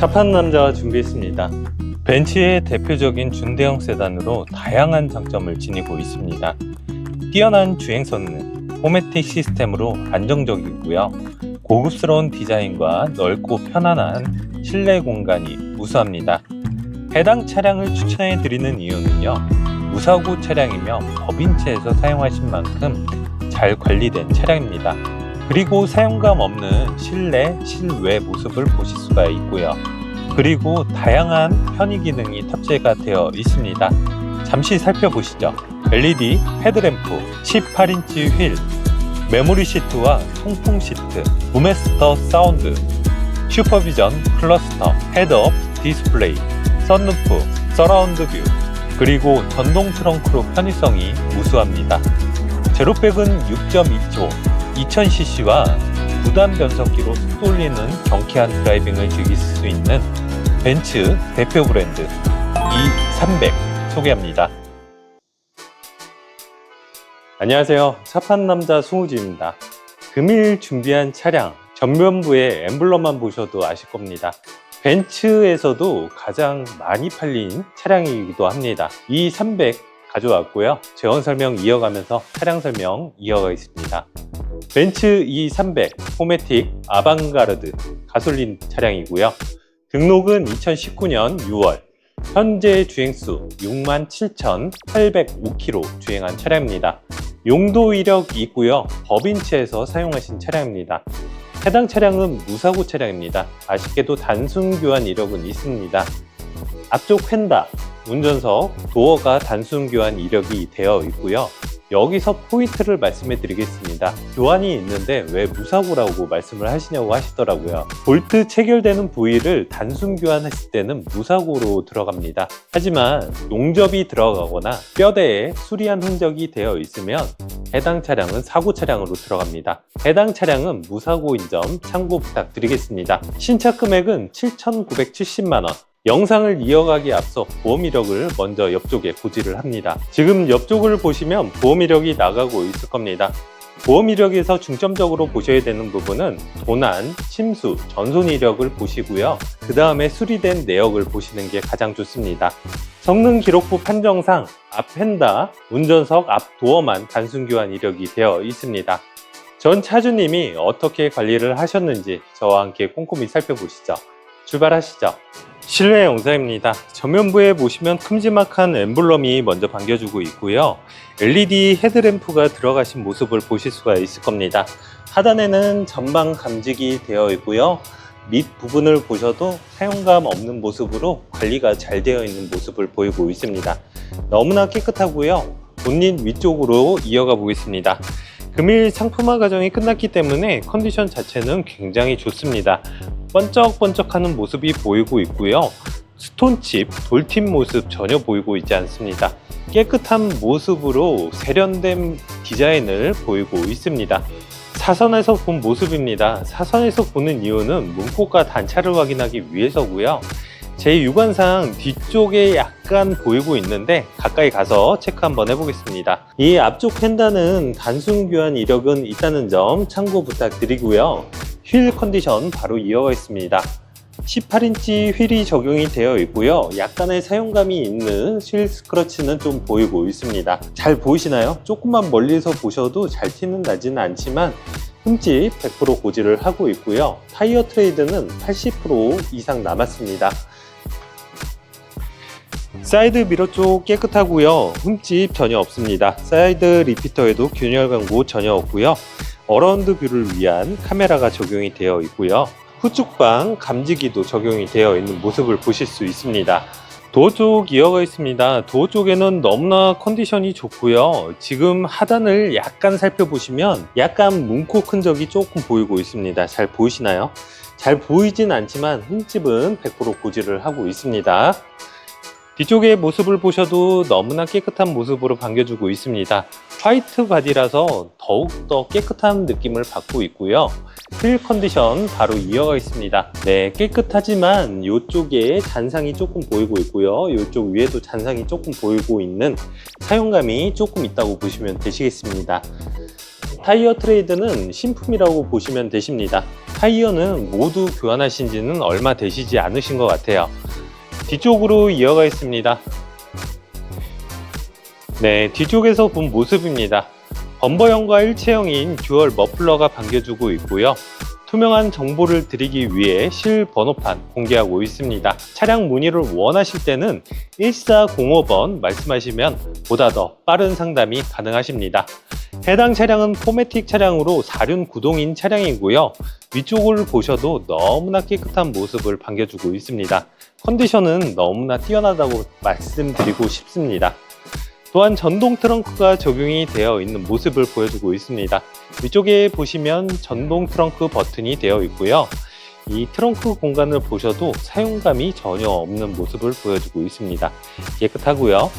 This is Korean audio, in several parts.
차판 남자와 준비했습니다. 벤츠의 대표적인 중대형 세단으로 다양한 장점을 지니고 있습니다. 뛰어난 주행 성능, 포매틱 시스템으로 안정적이고요. 고급스러운 디자인과 넓고 편안한 실내 공간이 우수합니다. 해당 차량을 추천해 드리는 이유는요. 무사고 차량이며 법인체에서 사용하신 만큼 잘 관리된 차량입니다. 그리고 사용감 없는 실내, 실외 모습을 보실 수가 있고요. 그리고 다양한 편의 기능이 탑재가 되어 있습니다. 잠시 살펴보시죠. LED 헤드램프, 18인치 휠, 메모리 시트와 통풍 시트, 무메스터 사운드, 슈퍼비전 클러스터, 헤드업 디스플레이, 썬루프, 서라운드 뷰, 그리고 전동 트렁크로 편의성이 우수합니다. 제로백은 6.2초, 2000cc와 무단 변속기로 올리는 경쾌한 드라이빙을 즐길 수 있는 벤츠 대표 브랜드 E300 소개합니다. 안녕하세요. 차판 남자 송우지입니다. 금일 준비한 차량 전면부의 엠블럼만 보셔도 아실 겁니다. 벤츠에서도 가장 많이 팔린 차량이기도 합니다. E300 가져왔고요. 재원 설명 이어가면서 차량 설명 이어가겠습니다. 벤츠 E300 포매틱 아방가르드 가솔린 차량이고요. 등록은 2019년 6월. 현재 주행수 67,805km 주행한 차량입니다. 용도 이력이 있고요. 법인체에서 사용하신 차량입니다. 해당 차량은 무사고 차량입니다. 아쉽게도 단순 교환 이력은 있습니다. 앞쪽 휀다, 운전석, 도어가 단순 교환 이력이 되어 있고요. 여기서 포인트를 말씀해 드리겠습니다. 교환이 있는데 왜 무사고라고 말씀을 하시냐고 하시더라고요. 볼트 체결되는 부위를 단순 교환했을 때는 무사고로 들어갑니다. 하지만 용접이 들어가거나 뼈대에 수리한 흔적이 되어 있으면 해당 차량은 사고 차량으로 들어갑니다. 해당 차량은 무사고인 점 참고 부탁드리겠습니다. 신차 금액은 7,970만 원. 영상을 이어가기 앞서 보험 이력을 먼저 옆쪽에 고지를 합니다. 지금 옆쪽을 보시면 보험 이력이 나가고 있을 겁니다. 보험 이력에서 중점적으로 보셔야 되는 부분은 도난, 침수, 전손 이력을 보시고요. 그 다음에 수리된 내역을 보시는 게 가장 좋습니다. 성능 기록부 판정상 앞 펜다, 운전석 앞 도어만 단순 교환 이력이 되어 있습니다. 전 차주님이 어떻게 관리를 하셨는지 저와 함께 꼼꼼히 살펴보시죠. 출발하시죠. 실내 영상입니다. 전면부에 보시면 큼지막한 엠블럼이 먼저 반겨주고 있고요. LED 헤드램프가 들어가신 모습을 보실 수가 있을 겁니다. 하단에는 전방 감지기 되어 있고요. 밑 부분을 보셔도 사용감 없는 모습으로 관리가 잘 되어 있는 모습을 보이고 있습니다. 너무나 깨끗하고요. 본닛 위쪽으로 이어가 보겠습니다. 금일 상품화 과정이 끝났기 때문에 컨디션 자체는 굉장히 좋습니다. 번쩍번쩍하는 모습이 보이고 있고요. 스톤칩, 돌팀 모습 전혀 보이고 있지 않습니다. 깨끗한 모습으로 세련된 디자인을 보이고 있습니다. 사선에서 본 모습입니다. 사선에서 보는 이유는 문콕과 단차를 확인하기 위해서고요. 제 육안상 뒤쪽에 약간 보이고 있는데 가까이 가서 체크 한번 해보겠습니다. 이 앞쪽 펜다는 단순 교환 이력은 있다는 점 참고 부탁드리고요. 휠 컨디션 바로 이어가겠습니다. 18인치 휠이 적용이 되어 있고요. 약간의 사용감이 있는 휠 스크러치는 좀 보이고 있습니다. 잘 보이시나요? 조금만 멀리서 보셔도 잘 티는 나지는 않지만 흠집 100% 고지를 하고 있고요. 타이어 트레이드는 80% 이상 남았습니다. 사이드 미러 쪽 깨끗하고요. 흠집 전혀 없습니다. 사이드 리피터에도 균열 광고 전혀 없고요. 어라운드 뷰를 위한 카메라가 적용이 되어 있고요. 후측방 감지기도 적용이 되어 있는 모습을 보실 수 있습니다. 도어 쪽 이어가 있습니다. 도어 쪽에는 너무나 컨디션이 좋고요. 지금 하단을 약간 살펴보시면 약간 문콕 흔적이 조금 보이고 있습니다. 잘 보이시나요? 잘 보이진 않지만 흠집은 100% 고지를 하고 있습니다. 뒤쪽의 모습을 보셔도 너무나 깨끗한 모습으로 반겨주고 있습니다. 화이트 바디라서 더욱더 깨끗한 느낌을 받고 있고요. 휠 컨디션 바로 이어가 있습니다. 네, 깨끗하지만 이쪽에 잔상이 조금 보이고 있고요. 이쪽 위에도 잔상이 조금 보이고 있는 사용감이 조금 있다고 보시면 되시겠습니다. 타이어 트레이드는 신품이라고 보시면 되십니다. 타이어는 모두 교환하신 지는 얼마 되시지 않으신 것 같아요. 뒤쪽으로 이어가 있습니다. 네, 뒤쪽에서 본 모습입니다. 범버형과 일체형인 듀얼 머플러가 반겨주고 있고요. 투명한 정보를 드리기 위해 실 번호판 공개하고 있습니다. 차량 문의를 원하실 때는 1405번 말씀하시면 보다 더 빠른 상담이 가능하십니다. 해당 차량은 포매틱 차량으로 4륜 구동인 차량이고요. 위쪽을 보셔도 너무나 깨끗한 모습을 반겨주고 있습니다. 컨디션은 너무나 뛰어나다고 말씀드리고 싶습니다. 또한 전동 트렁크가 적용이 되어 있는 모습을 보여주고 있습니다. 위쪽에 보시면 전동 트렁크 버튼이 되어 있고요. 이 트렁크 공간을 보셔도 사용감이 전혀 없는 모습을 보여주고 있습니다. 깨끗하고요.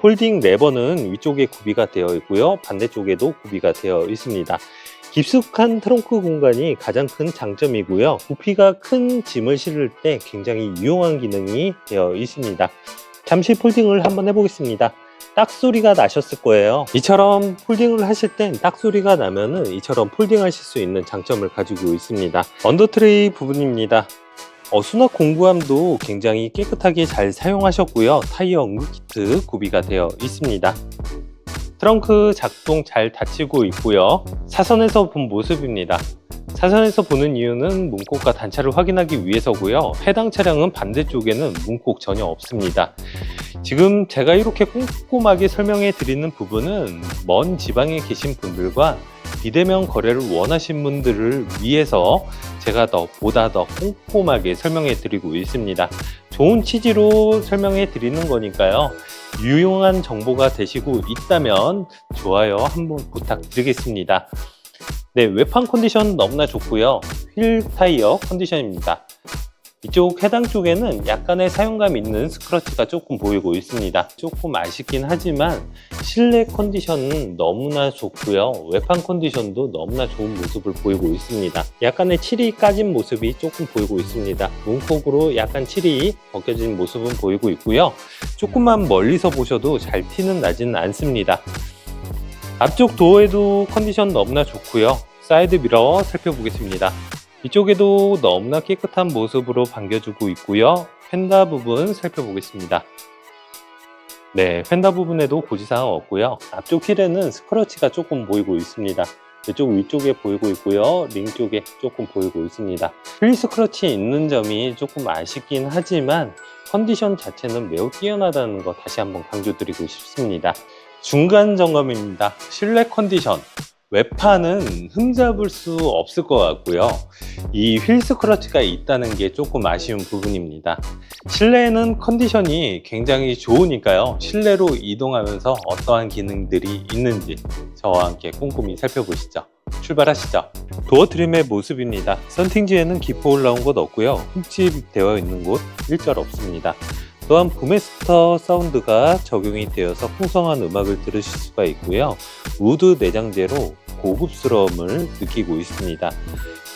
폴딩 레버는 위쪽에 구비가 되어 있고요. 반대쪽에도 구비가 되어 있습니다. 깊숙한 트렁크 공간이 가장 큰 장점이고요. 부피가 큰 짐을 실을 때 굉장히 유용한 기능이 되어 있습니다. 잠시 폴딩을 한번 해보겠습니다. 딱 소리가 나셨을 거예요. 이처럼 폴딩을 하실 땐 딱 소리가 나면은 이처럼 폴딩 하실 수 있는 장점을 가지고 있습니다. 언더트레이 부분입니다. 어, 수납 공구함도 굉장히 깨끗하게 잘 사용하셨고요. 타이어 응급 키트 구비가 되어 있습니다. 트렁크 작동 잘 닫히고 있고요. 사선에서 본 모습입니다. 사선에서 보는 이유는 문콕과 단차를 확인하기 위해서고요. 해당 차량은 반대쪽에는 문콕 전혀 없습니다. 지금 제가 이렇게 꼼꼼하게 설명해 드리는 부분은 먼 지방에 계신 분들과 비대면 거래를 원하신 분들을 위해서 제가 더 보다 더 꼼꼼하게 설명해 드리고 있습니다. 좋은 취지로 설명해 드리는 거니까요. 유용한 정보가 되시고 있다면 좋아요 한번 부탁드리겠습니다. 네, 외판 컨디션 너무나 좋고요. 휠 타이어 컨디션입니다. 이쪽 해당 쪽에는 약간의 사용감 있는 스크러치가 조금 보이고 있습니다. 조금 아쉽긴 하지만 실내 컨디션은 너무나 좋고요. 외판 컨디션도 너무나 좋은 모습을 보이고 있습니다. 약간의 칠이 까진 모습이 조금 보이고 있습니다. 문콕으로 약간 칠이 벗겨진 모습은 보이고 있고요. 조금만 멀리서 보셔도 잘 티는 나지는 않습니다. 앞쪽 도어에도 컨디션 너무나 좋고요. 사이드 미러 살펴보겠습니다. 이쪽에도 너무나 깨끗한 모습으로 반겨주고 있고요. 펜다 부분 살펴보겠습니다. 네, 펜다 부분에도 고지사항 없고요. 앞쪽 휠에는 스크러치가 조금 보이고 있습니다. 이쪽 위쪽에 보이고 있고요. 링 쪽에 조금 보이고 있습니다. 휠 스크러치 있는 점이 조금 아쉽긴 하지만 컨디션 자체는 매우 뛰어나다는 거 다시 한번 강조드리고 싶습니다. 중간 점검입니다. 실내 컨디션. 외판은 흠잡을 수 없을 것 같고요. 이 휠 스크러치가 있다는 게 조금 아쉬운 부분입니다. 실내에는 컨디션이 굉장히 좋으니까요. 실내로 이동하면서 어떠한 기능들이 있는지 저와 함께 꼼꼼히 살펴보시죠. 출발하시죠. 도어 트림의 모습입니다. 선팅지에는 기포 올라온 곳 없고요. 흠집 되어 있는 곳 일절 없습니다. 또한 부메스터 사운드가 적용이 되어서 풍성한 음악을 들으실 수가 있고요. 우드 내장재로 고급스러움을 느끼고 있습니다.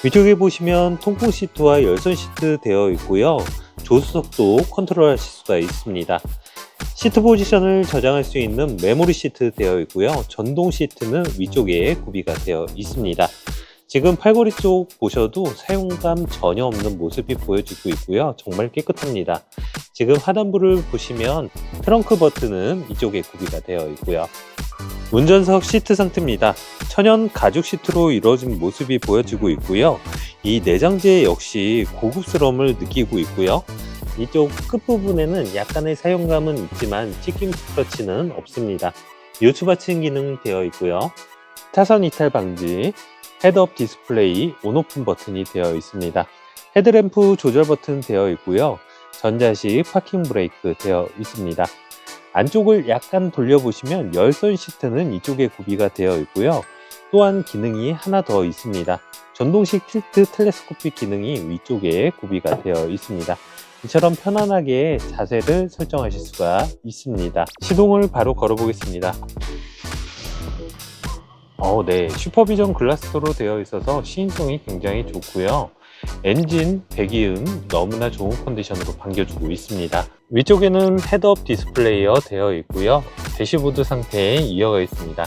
위쪽에 보시면 통풍 시트와 열선 시트 되어 있고요. 조수석도 컨트롤 하실 수가 있습니다. 시트 포지션을 저장할 수 있는 메모리 시트 되어 있고요. 전동 시트는 위쪽에 구비가 되어 있습니다. 지금 팔걸이 쪽 보셔도 사용감 전혀 없는 모습이 보여지고 있고요. 정말 깨끗합니다. 지금 하단부를 보시면 트렁크 버튼은 이쪽에 구비가 되어 있고요. 운전석 시트 상태입니다. 천연 가죽 시트로 이루어진 모습이 보여지고 있고요. 이 내장재 역시 고급스러움을 느끼고 있고요. 이쪽 끝부분에는 약간의 사용감은 있지만 찢김 스크러치는 없습니다. 요추 받침 기능 되어 있고요. 타선 이탈 방지, 헤드업 디스플레이 온오픈 버튼이 되어 있습니다. 헤드램프 조절 버튼 되어 있고요. 전자식 파킹 브레이크 되어 있습니다. 안쪽을 약간 돌려보시면 열선 시트는 이쪽에 구비가 되어 있고요. 또한 기능이 하나 더 있습니다. 전동식 틸트 텔레스코픽 기능이 위쪽에 구비가 되어 있습니다. 이처럼 편안하게 자세를 설정하실 수가 있습니다. 시동을 바로 걸어보겠습니다. 어, 네. 슈퍼비전 글라스도로 되어 있어서 시인성이 굉장히 좋고요. 엔진, 배기음 너무나 좋은 컨디션으로 반겨주고 있습니다. 위쪽에는 헤드업 디스플레이어 되어 있고요. 대시보드 상태에 이어가 있습니다.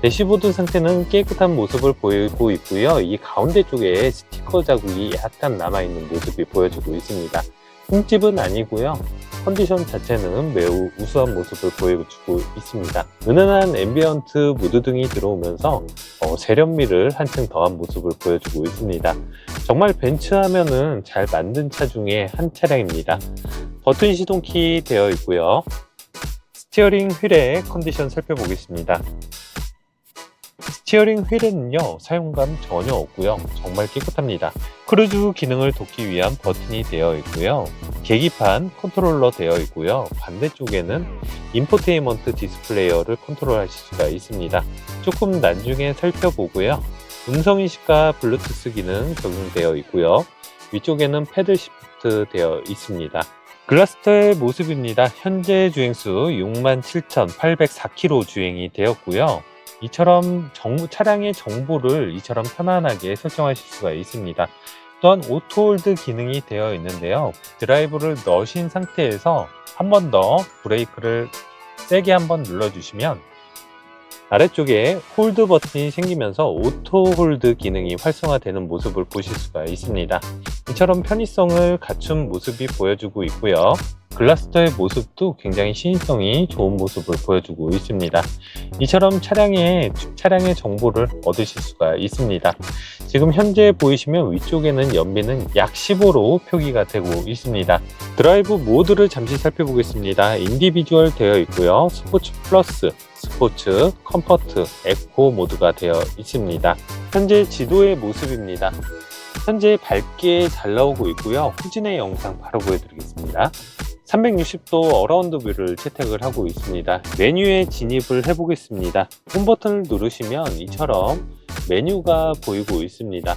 대시보드 상태는 깨끗한 모습을 보이고 있고요. 이 가운데 쪽에 스티커 자국이 약간 남아있는 모습이 보여지고 있습니다. 흠집은 아니고요. 컨디션 자체는 매우 우수한 모습을 보여주고 있습니다. 은은한 앰비언트 무드 등이 들어오면서 어, 세련미를 한층 더한 모습을 보여주고 있습니다. 정말 벤츠 하면은 잘 만든 차 중에 한 차량입니다. 버튼 시동키 되어 있고요. 스티어링 휠의 컨디션 살펴보겠습니다. 스티어링 휠에는요 사용감 전혀 없고요. 정말 깨끗합니다. 크루즈 기능을 돕기 위한 버튼이 되어 있고요. 계기판 컨트롤러 되어 있고요. 반대쪽에는 인포테인먼트 디스플레이어를 컨트롤 하실 수가 있습니다. 조금 나중에 살펴보고요. 음성인식과 블루투스 기능 적용되어 있고요. 위쪽에는 패들 시프트 되어 있습니다. 글라스터의 모습입니다. 현재 주행수 67,804km 주행이 되었고요 이처럼 정보, 차량의 정보를 이처럼 편안하게 설정하실 수가 있습니다. 또한 오토홀드 기능이 되어 있는데요. 드라이브를 넣으신 상태에서 한 번 더 브레이크를 세게 한 번 눌러주시면 아래쪽에 홀드 버튼이 생기면서 오토 홀드 기능이 활성화되는 모습을 보실 수가 있습니다. 이처럼 편의성을 갖춘 모습이 보여주고 있고요. 글라스터의 모습도 굉장히 신인성이 좋은 모습을 보여주고 있습니다. 이처럼 차량의 차량의 정보를 얻으실 수가 있습니다. 지금 현재 보이시면 위쪽에는 연비는 약 15로 표기가 되고 있습니다. 드라이브 모드를 잠시 살펴보겠습니다. 인디비주얼 되어 있고요. 스포츠 플러스, 스포츠, 컴포트, 에코 모드가 되어 있습니다. 현재 지도의 모습입니다. 현재 밝게 잘 나오고 있고요. 후진의 영상 바로 보여드리겠습니다. 360도 어라운드 뷰를 채택을 하고 있습니다. 메뉴에 진입을 해보겠습니다. 홈 버튼을 누르시면 이처럼 메뉴가 보이고 있습니다.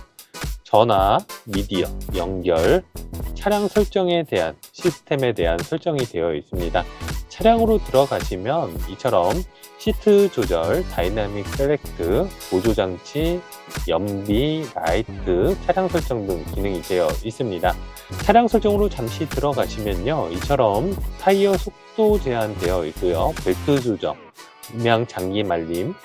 전화, 미디어, 연결, 차량 설정에 대한 시스템에 대한 설정이 되어 있습니다. 차량으로 들어가시면 이처럼 시트 조절, 다이나믹 셀렉트, 보조 장치, 연비, 라이트, 차량 설정 등 기능이 되어 있습니다. 차량 설정으로 잠시 들어가시면요. 이처럼 타이어 속도 제한되어 있고요. 벨트 조정, 음향 장기 말림,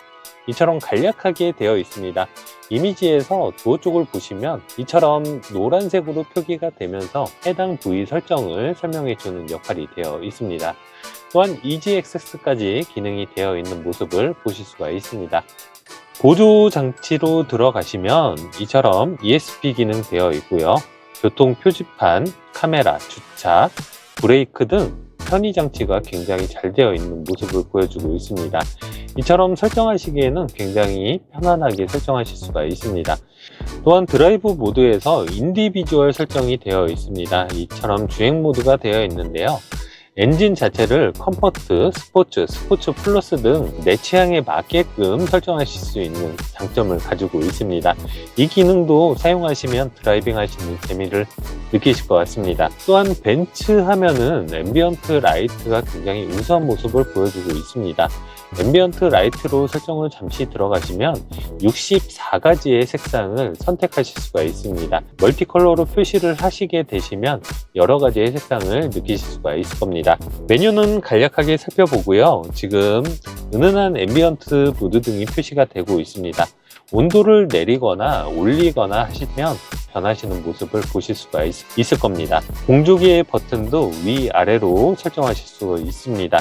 이처럼 간략하게 되어 있습니다. 이미지에서 도어 쪽을 보시면 이처럼 노란색으로 표기가 되면서 해당 부위 설정을 설명해 주는 역할이 되어 있습니다. 또한 EG 액세스까지 기능이 되어 있는 모습을 보실 수가 있습니다. 보조 장치로 들어가시면 이처럼 ESP 기능 되어 있고요. 교통 표지판, 카메라, 주차, 브레이크 등 편의 장치가 굉장히 잘 되어 있는 모습을 보여주고 있습니다. 이처럼 설정하시기에는 굉장히 편안하게 설정하실 수가 있습니다. 또한 드라이브 모드에서 인디비주얼 설정이 되어 있습니다. 이처럼 주행 모드가 되어 있는데요. 엔진 자체를 컴포트, 스포츠, 스포츠 플러스 등 내 취향에 맞게끔 설정하실 수 있는 장점을 가지고 있습니다. 이 기능도 사용하시면 드라이빙 하시는 재미를 느끼실 것 같습니다. 또한 벤츠 하면은 앰비언트 라이트가 굉장히 우수한 모습을 보여주고 있습니다. 앰비언트 라이트로 설정을 잠시 들어가시면 64가지의 색상을 선택하실 수가 있습니다. 멀티컬러로 표시를 하시게 되시면 여러 가지의 색상을 느끼실 수가 있을 겁니다. 메뉴는 간략하게 살펴보고요. 지금 은은한 앰비언트 무드 등이 표시가 되고 있습니다. 온도를 내리거나 올리거나 하시면 변하시는 모습을 보실 수가 있, 을 겁니다. 공조기의 버튼도 위아래로 설정하실 수 있습니다.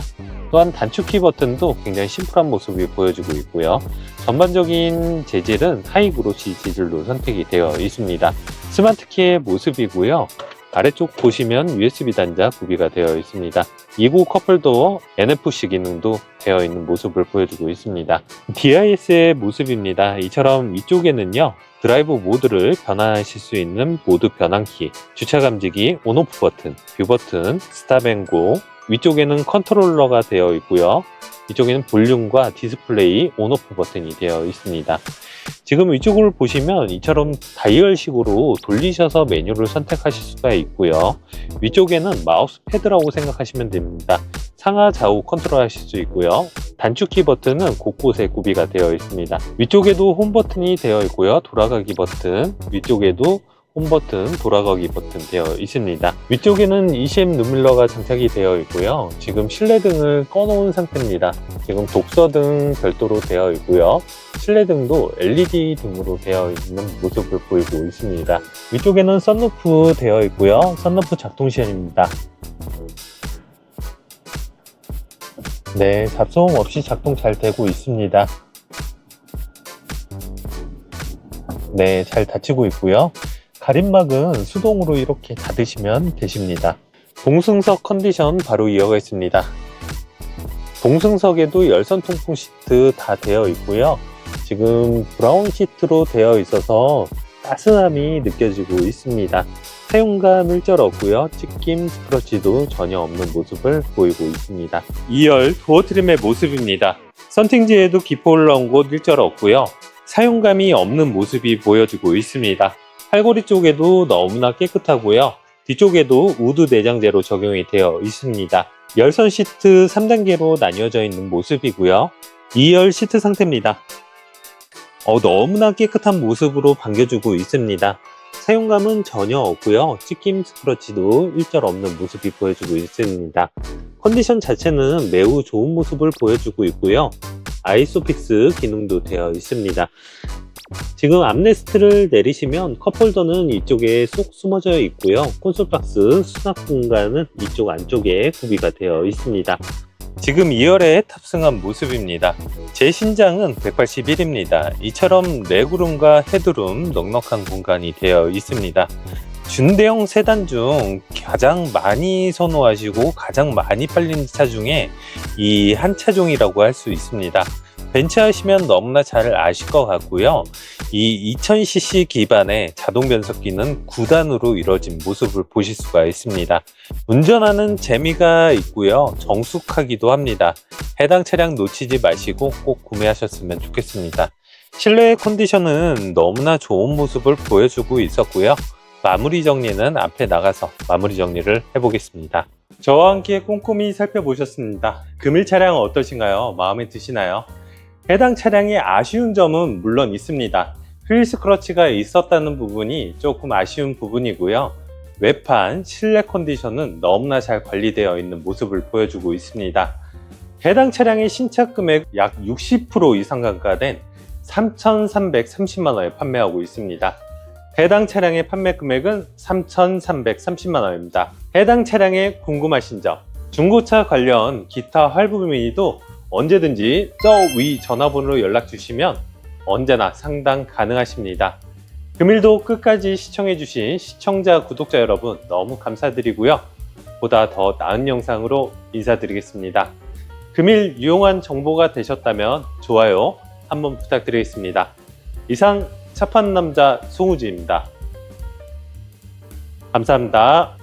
또한 단축키 버튼도 굉장히 심플한 모습이 보여지고 있고요. 전반적인 재질은 하이그로시 재질로 선택이 되어 있습니다. 스마트키의 모습이고요. 아래쪽 보시면 USB 단자 구비가 되어 있습니다. 2구 커플도 NFC 기능도 되어 있는 모습을 보여주고 있습니다. DIS의 모습입니다. 이처럼 위쪽에는요. 드라이브 모드를 변환하실 수 있는 모드 변환키, 주차 감지기, 온오프 버튼, 뷰 버튼, 스탑 앤고, 위쪽에는 컨트롤러가 되어 있고요. 이쪽에는 볼륨과 디스플레이 온오프 버튼이 되어 있습니다. 지금 위쪽을 보시면 이처럼 다이얼식으로 돌리셔서 메뉴를 선택하실 수가 있고요. 위쪽에는 마우스 패드라고 생각하시면 됩니다. 상하 좌우 컨트롤 하실 수 있고요. 단축키 버튼은 곳곳에 구비가 되어 있습니다. 위쪽에도 홈 버튼이 되어 있고요. 돌아가기 버튼, 위쪽에도 홈 버튼, 돌아가기 버튼 되어 있습니다. 위쪽에는 ECM 눈밀러가 장착이 되어 있고요. 지금 실내등을 꺼놓은 상태입니다. 지금 독서등 별도로 되어 있고요. 실내등도 LED 등으로 되어 있는 모습을 보이고 있습니다. 위쪽에는 썬루프 되어 있고요. 썬루프 작동 시연입니다. 네, 잡소음 없이 작동 잘 되고 있습니다. 네, 잘 닫히고 있고요. 가림막은 수동으로 이렇게 닫으시면 되십니다. 동승석 컨디션 바로 이어가겠습니다. 동승석에도 열선 통풍 시트 다 되어 있고요. 지금 브라운 시트로 되어 있어서 따스함이 느껴지고 있습니다. 사용감 일절 없고요. 찢김 스크러치도 전혀 없는 모습을 보이고 있습니다. 2열 도어 트림의 모습입니다. 선팅지에도 기포 올라온 곳 일절 없고요. 사용감이 없는 모습이 보여지고 있습니다. 팔고리 쪽에도 너무나 깨끗하고요. 뒤쪽에도 우드 내장재로 적용이 되어 있습니다. 열선 시트 3단계로 나뉘어져 있는 모습이고요. 2열 시트 상태입니다. 어, 너무나 깨끗한 모습으로 반겨주고 있습니다. 사용감은 전혀 없고요. 찢김 스크러치도 일절 없는 모습이 보여주고 있습니다. 컨디션 자체는 매우 좋은 모습을 보여주고 있고요. 아이소픽스 기능도 되어 있습니다. 지금 암레스트를 내리시면 컵홀더는 이쪽에 쏙 숨어져 있고요. 콘솔박스 수납 공간은 이쪽 안쪽에 구비가 되어 있습니다. 지금 2열에 탑승한 모습입니다. 제 신장은 181입니다. 이처럼 레그룸과 헤드룸 넉넉한 공간이 되어 있습니다. 준대형 세단 중 가장 많이 선호하시고 가장 많이 팔리는 차 중에 이 한 차종이라고 할 수 있습니다. 벤츠 하시면 너무나 잘 아실 것 같고요. 이 2000cc 기반의 자동 변속기는 9단으로 이루어진 모습을 보실 수가 있습니다. 운전하는 재미가 있고요. 정숙하기도 합니다. 해당 차량 놓치지 마시고 꼭 구매하셨으면 좋겠습니다. 실내 컨디션은 너무나 좋은 모습을 보여주고 있었고요. 마무리 정리는 앞에 나가서 마무리 정리를 해보겠습니다. 저와 함께 꼼꼼히 살펴보셨습니다. 금일 차량 어떠신가요? 마음에 드시나요? 해당 차량의 아쉬운 점은 물론 있습니다. 휠 스 크러치가 있었다는 부분이 조금 아쉬운 부분이고요. 외판, 실내 컨디션은 너무나 잘 관리되어 있는 모습을 보여주고 있습니다. 해당 차량의 신차 금액 약 60% 이상 감가된 3,330만원에 판매하고 있습니다. 해당 차량의 판매 금액은 3,330만 원입니다. 해당 차량에 궁금하신 점, 중고차 관련 기타 할부 문의도 언제든지 저 위 전화번호로 연락 주시면 언제나 상담 가능하십니다. 금일도 끝까지 시청해주신 시청자, 구독자 여러분 너무 감사드리고요. 보다 더 나은 영상으로 인사드리겠습니다. 금일 유용한 정보가 되셨다면 좋아요 한번 부탁드리겠습니다. 이상 차 파는 남자 송우지입니다. 감사합니다.